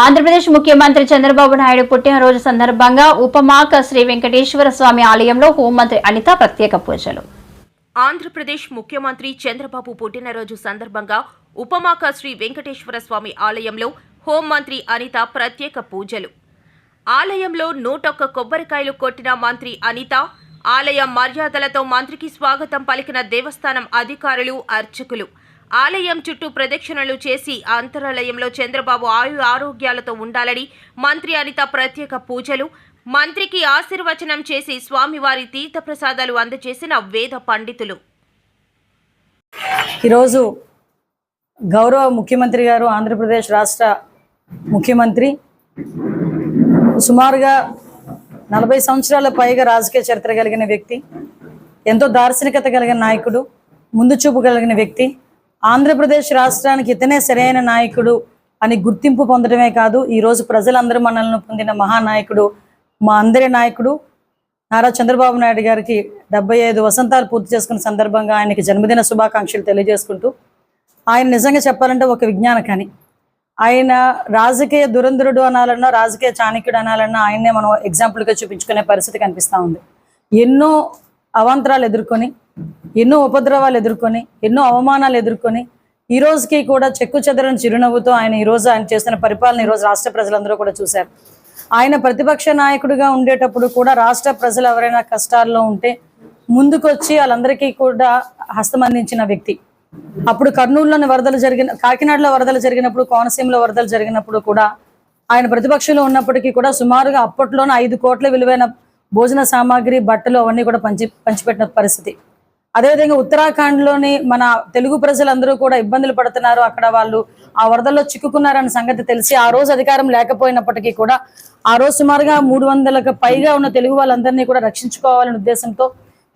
ఆంధ్రప్రదేశ్ ముఖ్యమంత్రి చంద్రబాబు నాయుడు పుట్టినరోజు సందర్భంగా ఉపమాక శ్రీ వెంకటేశ్వర స్వామి ఆలయంలో హోంమంత్రి అనిత ప్రత్యేక పూజలు. ఆంధ్రప్రదేశ్ ముఖ్యమంత్రి చంద్రబాబు పుట్టినరోజు సందర్భంగా ఉపమాక శ్రీ వెంకటేశ్వర స్వామి ఆలయంలో హోంమంత్రి అనిత ప్రత్యేక పూజలు. ఆలయంలో నూటొక్క కొబ్బరికాయలు కొట్టిన మంత్రి అనిత ఆలయ మర్యాదలతో మంత్రికి స్వాగతం పలికిన దేవస్థానం అధికారులు అర్చకులు ఆలయం చుట్టూ ప్రదక్షిణలు చేసి అంతరాలయంలో చంద్రబాబు ఆయు ఆరోగ్యాలతో ఉండాలని మంత్రి అనిత ప్రత్యేక పూజలు మంత్రికి ఆశీర్వచనం చేసి స్వామివారి తీర్థప్రసాదాలు అందజేసిన వేద పండితులు. ఈరోజు గౌరవ ముఖ్యమంత్రి గారు ఆంధ్రప్రదేశ్ రాష్ట్ర ముఖ్యమంత్రి సుమారుగా నలభై సంవత్సరాల పైగా రాజకీయ చరిత్ర కలిగిన వ్యక్తి ఎంతో దార్శనికత కలిగిన నాయకుడు ముందు చూపు కలిగిన వ్యక్తి ఆంధ్రప్రదేశ్ రాష్ట్రానికి ఇతనే సరైన నాయకుడు అని గుర్తింపు పొందడమే కాదు ఈరోజు ప్రజలందరూ మనల్ని పొందిన మహానాయకుడు మా అందరి నాయకుడు నారా చంద్రబాబు నాయుడు గారికి డెబ్బై ఐదు వసంతాలు పూర్తి చేసుకున్న సందర్భంగా ఆయనకి జన్మదిన శుభాకాంక్షలు తెలియజేసుకుంటూ ఆయన నిజంగా చెప్పాలంటే ఒక విజ్ఞాన కని ఆయన రాజకీయ దురంధరుడు అనాలన్నా రాజకీయ చాణక్యుడు అనాలన్నా ఆయన్నే మనం ఎగ్జాంపుల్గా చూపించుకునే పరిస్థితి కనిపిస్తూ ఉంది. ఎన్నో అవాంతరాలు ఎదుర్కొని ఎన్నో ఉపద్రవాలు ఎదుర్కొని ఎన్నో అవమానాలు ఎదుర్కొని ఈ రోజుకి కూడా చెక్కు చెదరని చిరునవ్వుతో ఆయన ఈ రోజు ఆయన చేసిన పరిపాలన ఈ రోజు రాష్ట్ర ప్రజలందరూ కూడా చూశారు. ఆయన ప్రతిపక్ష నాయకుడిగా ఉండేటప్పుడు కూడా రాష్ట్ర ప్రజలు ఎవరైనా కష్టాల్లో ఉంటే ముందుకొచ్చి వాళ్ళందరికీ కూడా హస్తం అందించిన వ్యక్తి. అప్పుడు కర్నూలులోని వరదలు జరిగిన కాకినాడలో వరదలు జరిగినప్పుడు కోనసీమలో వరదలు జరిగినప్పుడు కూడా ఆయన ప్రతిపక్షంలో ఉన్నప్పటికీ కూడా సుమారుగా అప్పట్లోనే ఐదు కోట్ల విలువైన భోజన సామాగ్రి బట్టలు అవన్నీ కూడా పంచి పంచిపెట్టిన పరిస్థితి. అదేవిధంగా ఉత్తరాఖండ్లోని మన తెలుగు ప్రజలందరూ కూడా ఇబ్బందులు పడుతున్నారు. అక్కడ వాళ్ళు ఆ వరదల్లో చిక్కుకున్నారన్న సంగతి తెలిసి ఆ రోజు అధికారం లేకపోయినప్పటికీ కూడా ఆ రోజు సుమారుగా మూడు వందలకు పైగా ఉన్న తెలుగు వాళ్ళందరినీ కూడా రక్షించుకోవాలనే ఉద్దేశంతో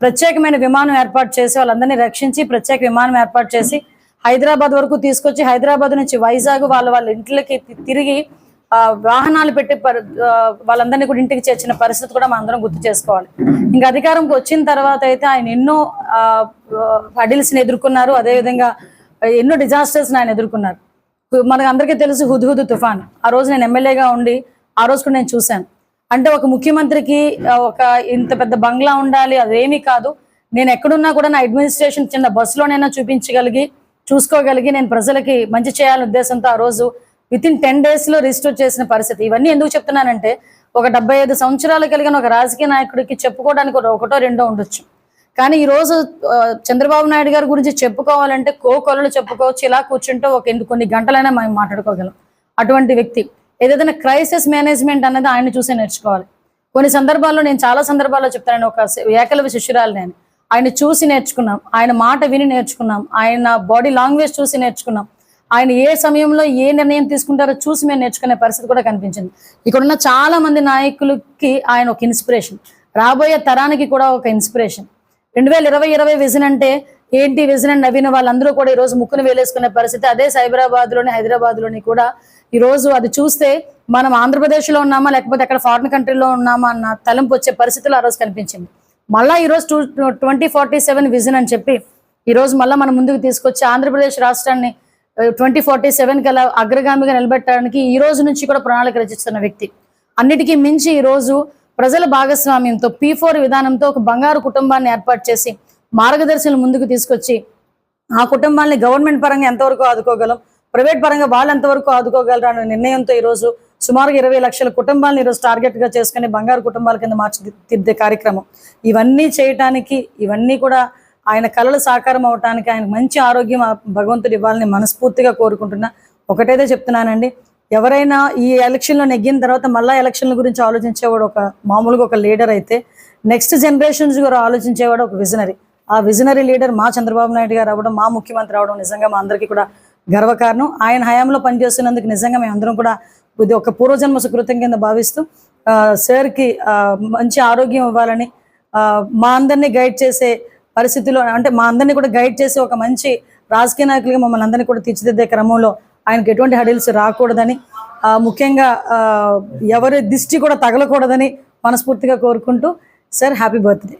ప్రత్యేకమైన విమానం ఏర్పాటు చేసి వాళ్ళందరినీ రక్షించి ప్రత్యేక విమానం ఏర్పాటు చేసి హైదరాబాద్ వరకు తీసుకొచ్చి హైదరాబాద్ నుంచి వైజాగ్ వాళ్ళ వాళ్ళ ఇంట్లోకి తిరిగి వాహనాలు పెట్టి వాళ్ళందరినీ కూడా ఇంటికి చేర్చిన పరిస్థితి కూడా మనందరం గుర్తు చేసుకోవాలి. ఇంకా అధికారంకి వచ్చిన తర్వాత అయితే ఆయన ఎన్నో హడిల్స్ని ఎదుర్కొన్నారు అదేవిధంగా ఎన్నో డిజాస్టర్స్ని ఆయన ఎదుర్కొన్నారు. మనకు అందరికీ తెలుసు హుద్హుద్ తుఫాన్. ఆ రోజు నేను ఎమ్మెల్యేగా ఉండి ఆ రోజు కూడా నేను చూశాను. అంటే ఒక ముఖ్యమంత్రికి ఒక ఇంత పెద్ద బంగ్లా ఉండాలి అదేమీ కాదు. నేను ఎక్కడున్నా కూడా నా అడ్మినిస్ట్రేషన్ చిన్న బస్సులోనైనా చూపించగలిగి చూసుకోగలిగి నేను ప్రజలకి మంచి చేయాలనే ఉద్దేశంతో ఆ రోజు విత్ ఇన్ టెన్ డేస్లో రిజిస్టర్ చేసిన పరిస్థితి. ఇవన్నీ ఎందుకు చెప్తున్నానంటే ఒక డెబ్బై ఐదు సంవత్సరాలు కలిగిన ఒక రాజకీయ నాయకుడికి చెప్పుకోవడానికి ఒకటో రెండో ఉండొచ్చు. కానీ ఈ రోజు చంద్రబాబు నాయుడు గారి గురించి చెప్పుకోవాలంటే కో కొలలు చెప్పుకోవచ్చు ఇలా కూర్చుంటే ఒక కొన్ని గంటలైనా మనం మాట్లాడుకోగలం. అటువంటి వ్యక్తి. ఏదైనా క్రైసిస్ మేనేజ్మెంట్ అనేది ఆయన చూసి నేర్చుకోవాలి. కొన్ని సందర్భాల్లో నేను చాలా సందర్భాల్లో చెప్తాను ఒక ఏకలవ శిష్యురాలు నేను. ఆయన చూసి నేర్చుకున్నాం. ఆయన మాట విని నేర్చుకున్నాం. ఆయన బాడీ లాంగ్వేజ్ చూసి నేర్చుకున్నాం. ఆయన ఏ సమయంలో ఏ నిర్ణయం తీసుకుంటారో చూసి మేము నేర్చుకునే పరిస్థితి కూడా కనిపించింది. ఇక్కడ ఉన్న చాలా మంది నాయకులకి ఆయన ఒక ఇన్స్పిరేషన్. రాబోయే తరానికి కూడా ఒక ఇన్స్పిరేషన్. రెండు వేల ఇరవై ఇరవై విజన్ అంటే ఏంటి విజన్ అని నవ్విన వాళ్ళందరూ కూడా ఈ రోజు ముక్కును వేలేసుకునే పరిస్థితి. అదే సైబరాబాద్లోని హైదరాబాద్లోని కూడా ఈ రోజు అది చూస్తే మనం ఆంధ్రప్రదేశ్లో ఉన్నామా లేకపోతే అక్కడ ఫారిన్ కంట్రీలో ఉన్నామా అన్న తలంపు వచ్చే పరిస్థితులు ఆ రోజు కనిపించింది. మళ్ళా ఈరోజు two twenty forty seven vision అని చెప్పి ఈ రోజు మనం ముందుకు తీసుకొచ్చి ఆంధ్రప్రదేశ్ రాష్ట్రాన్ని ట్వంటీ ఫార్టీ సెవెన్ కల్లా అగ్రగామిగా నిలబెట్టడానికి ఈ రోజు నుంచి కూడా ప్రణాళిక రచిస్తున్న వ్యక్తి. అన్నిటికీ మించి ఈ రోజు ప్రజల భాగస్వామ్యంతో పీ ఫోర్ విధానంతో ఒక బంగారు కుటుంబాన్ని ఏర్పాటు చేసి మార్గదర్శనం ముందుకు తీసుకొచ్చి ఆ కుటుంబాన్ని గవర్నమెంట్ పరంగా ఎంతవరకు ఆదుకోగలం ప్రైవేట్ పరంగా వాళ్ళు ఎంతవరకు ఆదుకోగలరు అనే నిర్ణయంతో ఈరోజు సుమారుగా ఇరవై లక్షల కుటుంబాలను ఈరోజు టార్గెట్గా చేసుకుని బంగారు కుటుంబాల కింద మార్చి తీర్దే కార్యక్రమం. ఇవన్నీ చేయటానికి ఇవన్నీ కూడా ఆయన కళలు సాకారం అవటానికి ఆయన మంచి ఆరోగ్యం భగవంతుడు ఇవ్వాలని మనస్ఫూర్తిగా కోరుకుంటున్నా. ఒకటైతే చెప్తున్నానండి ఎవరైనా ఈ ఎలక్షన్లో నెగ్గిన తర్వాత మళ్ళా ఎలక్షన్ల గురించి ఆలోచించేవాడు ఒక మామూలుగా ఒక లీడర్ అయితే నెక్స్ట్ జనరేషన్స్ కూడా ఆలోచించేవాడు ఒక విజనరీ ఆ విజనరీ లీడర్ మా చంద్రబాబు నాయుడు గారు అవ్వడం మా ముఖ్యమంత్రి అవడం నిజంగా మా అందరికీ కూడా గర్వకారణం. ఆయన హయాంలో పనిచేస్తున్నందుకు నిజంగా మేము అందరం కూడా ఇది ఒక పూర్వజన్మ సుకృతం కింద భావిస్తూ సార్కి మంచి ఆరోగ్యం ఇవ్వాలని మా అందరినీ గైడ్ చేసే పరిస్థితిలో అంటే మా అందరినీ కూడా గైడ్ చేసి ఒక మంచి రాజకీయ నాయకులుగా మమ్మల్ని అందరినీ కూడా తీర్చిదిద్దే క్రమంలో ఆయనకి ఎటువంటి హడిల్స్ రాకూడదని ముఖ్యంగా ఎవరి దిష్టి కూడా తగలకూడదని మనస్ఫూర్తిగా కోరుకుంటూ సార్ హ్యాపీ బర్త్డే